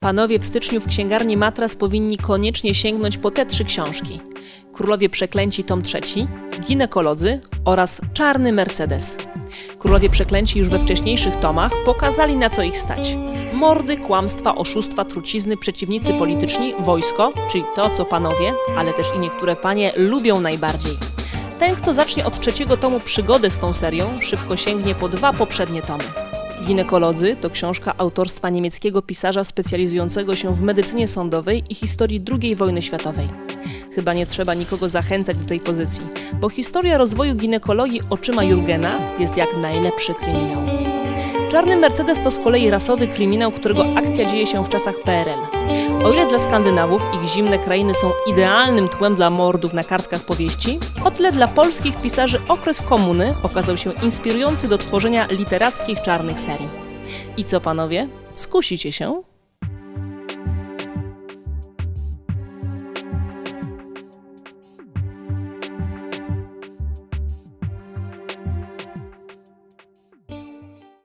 Panowie w styczniu w księgarni Matras powinni koniecznie sięgnąć po te trzy książki. Królowie Przeklęci tom trzeci, Ginekolodzy oraz Czarny Mercedes. Królowie Przeklęci już we wcześniejszych tomach pokazali na co ich stać. Mordy, kłamstwa, oszustwa, trucizny, przeciwnicy polityczni, wojsko, czyli to co panowie, ale też i niektóre panie lubią najbardziej. Ten, kto zacznie od trzeciego tomu przygodę z tą serią, szybko sięgnie po dwa poprzednie tomy. Ginekolodzy to książka autorstwa niemieckiego pisarza specjalizującego się w medycynie sądowej i historii II wojny światowej. Chyba nie trzeba nikogo zachęcać do tej pozycji, bo historia rozwoju ginekologii oczyma Jurgena jest jak najlepszy kryminał. Czarny Mercedes to z kolei rasowy kryminał, którego akcja dzieje się w czasach PRL. O ile dla Skandynawów ich zimne krainy są idealnym tłem dla mordów na kartkach powieści, o tyle dla polskich pisarzy okres komuny okazał się inspirujący do tworzenia literackich czarnych serii. I co panowie? Skusicie się?